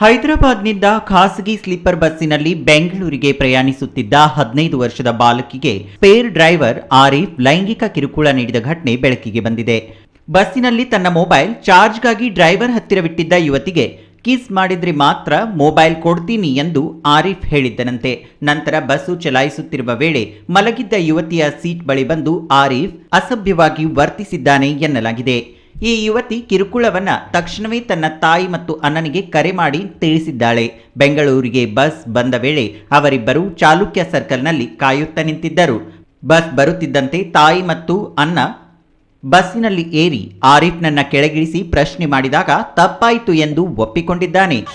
ಹೈದರಾಬಾದ್ನಿಂದ ಖಾಸಗಿ ಸ್ಲೀಪರ್ ಬಸ್ಸಿನಲ್ಲಿ ಬೆಂಗಳೂರಿಗೆ ಪ್ರಯಾಣಿಸುತ್ತಿದ್ದ ಹದಿನೈದು ವರ್ಷದ ಬಾಲಕಿಗೆ ಪೇರ್ ಡ್ರೈವರ್ ಆರಿಫ್ ಲೈಂಗಿಕ ಕಿರುಕುಳ ನೀಡಿದ ಘಟನೆ ಬೆಳಕಿಗೆ ಬಂದಿದೆ. ಬಸ್ಸಿನಲ್ಲಿ ತನ್ನ ಮೊಬೈಲ್ ಚಾರ್ಜ್ಗಾಗಿ ಡ್ರೈವರ್ ಹತ್ತಿರವಿಟ್ಟಿದ್ದ ಯುವತಿಗೆ ಕಿಸ್ ಮಾಡಿದ್ರೆ ಮಾತ್ರ ಮೊಬೈಲ್ ಕೊಡ್ತೀನಿ ಎಂದು ಆರಿಫ್ ಹೇಳಿದ್ದನಂತೆ. ನಂತರ ಬಸ್ಸು ಚಲಾಯಿಸುತ್ತಿರುವ ವೇಳೆ ಮಲಗಿದ್ದ ಯುವತಿಯ ಸೀಟ್ ಬಳಿ ಬಂದು ಆರಿಫ್ ಅಸಭ್ಯವಾಗಿ ವರ್ತಿಸಿದ್ದಾನೆ ಎನ್ನಲಾಗಿದೆ. ಈ ಯುವತಿ ಕಿರುಕುಳವನ್ನ ತಕ್ಷಣವೇ ತನ್ನ ತಾಯಿ ಮತ್ತು ಅಣ್ಣನಿಗೆ ಕರೆ ಮಾಡಿ ತಿಳಿಸಿದ್ದಾಳೆ. ಬೆಂಗಳೂರಿಗೆ ಬಸ್ ಬಂದ ವೇಳೆ ಅವರಿಬ್ಬರು ಚಾಲುಕ್ಯ ಸರ್ಕಲ್ನಲ್ಲಿ ಕಾಯುತ್ತಾ ನಿಂತಿದ್ದರು. ಬಸ್ ಬರುತ್ತಿದ್ದಂತೆ ತಾಯಿ ಮತ್ತು ಅಣ್ಣ ಬಸ್ಸಿನಲ್ಲಿ ಏರಿ ಆರಿಫ್ನನ್ನ ಕೆಳಗಿಳಿಸಿ ಪ್ರಶ್ನೆ ಮಾಡಿದಾಗ ತಪ್ಪಾಯಿತು ಎಂದು ಒಪ್ಪಿಕೊಂಡಿದ್ದಾನೆ.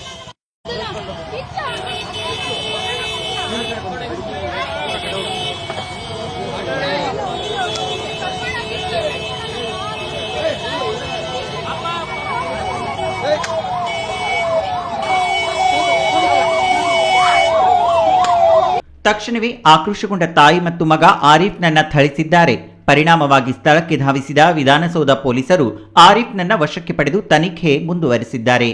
ತಕ್ಷಣವೇ ಆಕ್ರೋಶಗೊಂಡ ತಾಯಿ ಮತ್ತು ಮಗ ಆರಿಫ್ನನ್ನ ಥಳಿಸಿದ್ದಾರೆ ಪರಿಣಾಮವಾಗಿ ಸ್ಥಳಕ್ಕೆ ಧಾವಿಸಿದ ವಿಧಾನಸೌಧ ಪೊಲೀಸರು ಆರಿಫ್ನನ್ನ ವಶಕ್ಕೆ ಪಡೆದು ತನಿಖೆ ಮುಂದುವರೆಸಿದ್ದಾರೆ